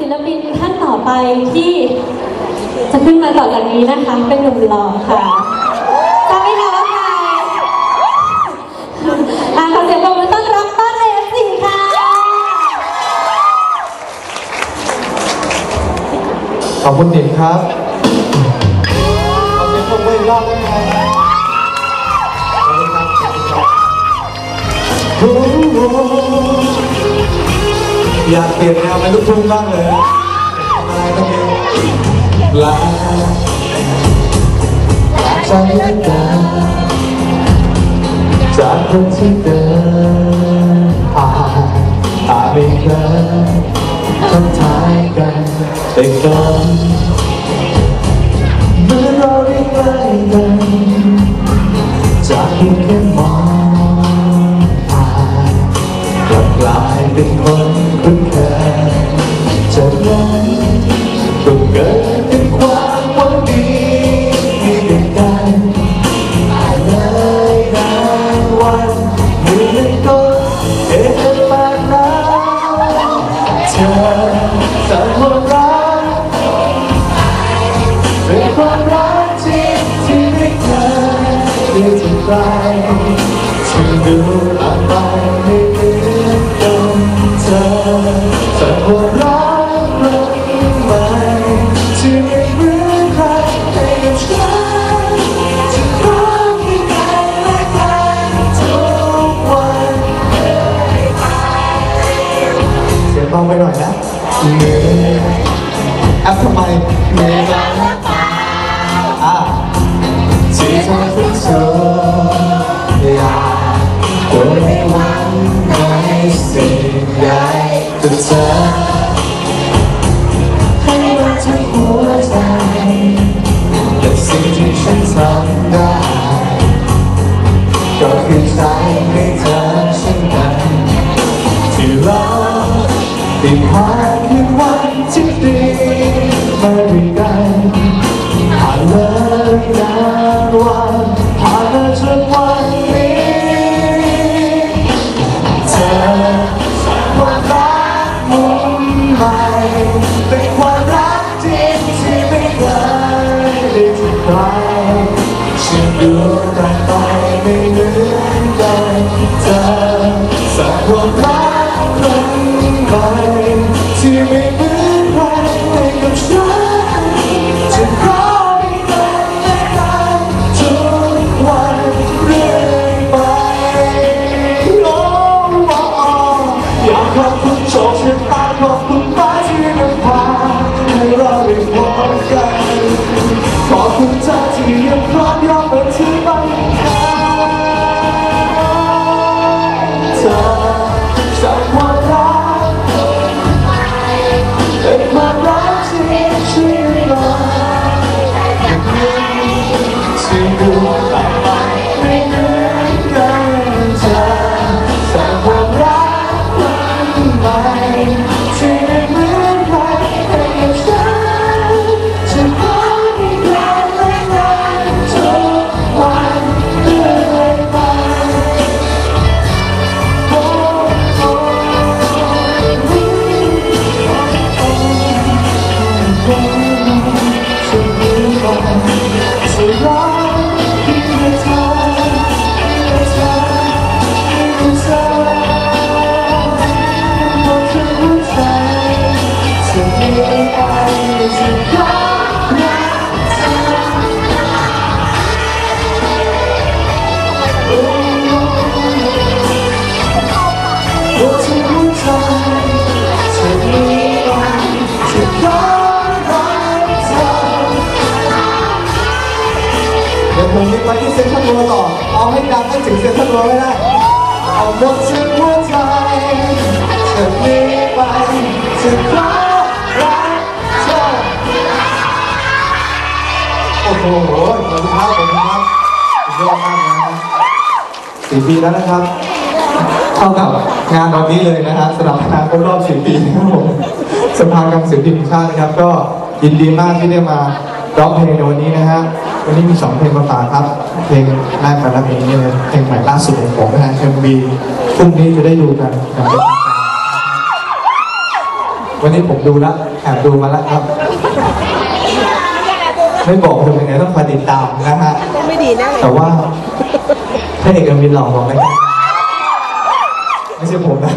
ศิลปินท่านต่อไปที่จะขึ้นมาต่อจากนี้นะคะ เป็นหนุ่มหล่อค่ะทราบไหมคะว่าใครอ่าขอเสียงปรบมือต้อนรับต้นเอฟซีค่ะ ขอบคุณติ๋มครับขอเสียงปรบมืออีกรอบได้ไหมครับขอบคุณครับขอบคุณครับ อยากเปลี่ยนแนวเป็นลูกทุ่งบ้างเลยอะไรก็ไม่รู้ลาใจกันจากคนที่เดินผ่านอาจไม่เคยทักทายกันแต่ก่อน ได้ถึงใครฉันดูอะไรไม่เหมือนกันเธอแต่ความรักครั้งใหม่ที่ไม่เหมือนใครให้กับฉันจะขอให้กันและกันทุกวันเสียงเบาไปหน่อยนะเหนื่อยแอปทำไมเหนื่อ สิ่งใดแต่เธอให้เราทั้งหัวใจแต่สิ่งที่ฉันทำได้ก็คือใจให้เธอเช่นกันที่เราได้ผ่านคืนวันที่ดีมาด้วยกัน ต่างไปไม่เหมือนกันเธอสักวันรักครั้งใหม่ที่ไม่เหมือนใครให้กับฉันจะขอให้กันและกันทุกวันเรื่อยไปโอ้โอ้โอ้อยากขอบคุณโชคชะตา รัก เดี๋ยวผมมีไปที่เซ็นทรัลเวิลด์ต่อ เอาให้ดังให้ถึงเซ็นทรัลเวิลด์ไม่ได้ เอาหมดถึงหัวใจจะมีไปจะขอรักเธอโอ้โหขอบคุณครับขอบคุณครับยอดมากเลยนะครับสี่ปีแล้วนะครับ เท่ากับงานวันนี้เลยนะฮะสำหรับงานครบรอบสี่ปีนะครับผมสภากรรมศิลปินแห่งชาตินะครับ ก็ยินดีมากที่ได้มาร้องเพลงในวันนี้นะฮะ วันนี้มีสองเพลงมาฝากครับ เพลงแรกกับเพลงนี้เลยเพลงใหม่ล่าสุดของผมนะฮะเอ็มวีพรุ่งนี้จะได้ดูกันอย่างเป็นทางการนะครับวันนี้ผมดูแล้วแอบดูมาแล้วครับ ไม่บอกจะเป็นไงต้องคอยติดตามนะฮะต้องไม่ดีแน่เลยแต่ว่าพระเอกเอ็มวีหล่อบอกเลยไม่ใช่ผมนะ